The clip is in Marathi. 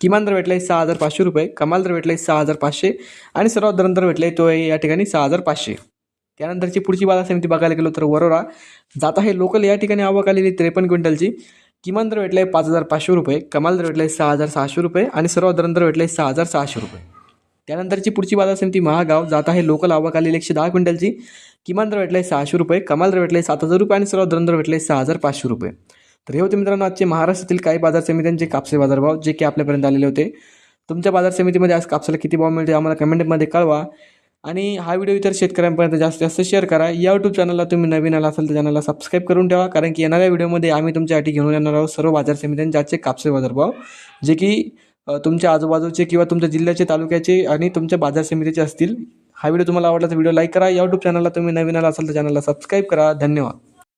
किमान दर भेटला आहे सहा हजार पाचशे रुपये कमाल दर भेटला आहे सहा हजार पाचशे आणि सर्वात दर दर भेटला आहे तो आहे या ठिकाणी सहा हजार पाचशे त्यानंतरची पुढची बाजार समिती बघायला गेलो तर वरोरा जात आहे लोकल या ठिकाणी आवक आलेली त्रेपन्न क्विंटलची. किमान दर भेटला आहे पाच हजार पाचशे रुपये कमाल दर भेटला आहे सहा हजार सहाशे रुपये आणि सर्वात दर दर भेटला आहे सहा हजार सहाशे रुपये. त्यानंतरची पुढची बाजार समिती महागाव जात आहे लोकल आवक आलेली एकशे दहा क्विंटलची. किमान दर भेटला आहे सहाशे रुपये कमाल दर भेटला आहे सात हजार रुपये आणि सर्वात दर दर भेटले सहा हजार पाचशे रुपये. तर हे होते मित्रांनो आजचे महाराष्ट्रातील काही बाजार समित्यांचे कापसे बाजारभाव जे की आपल्यापर्यंत आलेले होते. तुमच्या बाजार समितीमध्ये आज कापसाला किती भाव मिळते आम्हाला कमेंटमध्ये कळवा. आणि हा व्हिडिओ इतर शेतकऱ्यांपर्यंत जास्तीत जास्त शेअर करा. या यूट्यूब चॅनलला तुम्ही नवीन आला असाल तर चॅनलला सबस्क्राईब करून ठेवा कारण की येणाऱ्या व्हिडिओमध्ये आम्ही तुमच्यासाठी घेऊन येणार आहोत सर्व बाजार समित्यांचे आजचे कापसे बाजारभाव जे की तुमच्या आजूबाजूचे किंवा तुमच्या जिल्ह्याचे तालुक्याचे आणि तुमच्या बाजार समितीचे असतील. हा व्हिडिओ तुम्हाला आवडला तर व्हिडिओ लाईक करा. या यूट्यूब चॅनलला तुम्ही नवीन आला असाल तर चॅनलला सबस्क्राईब करा. धन्यवाद.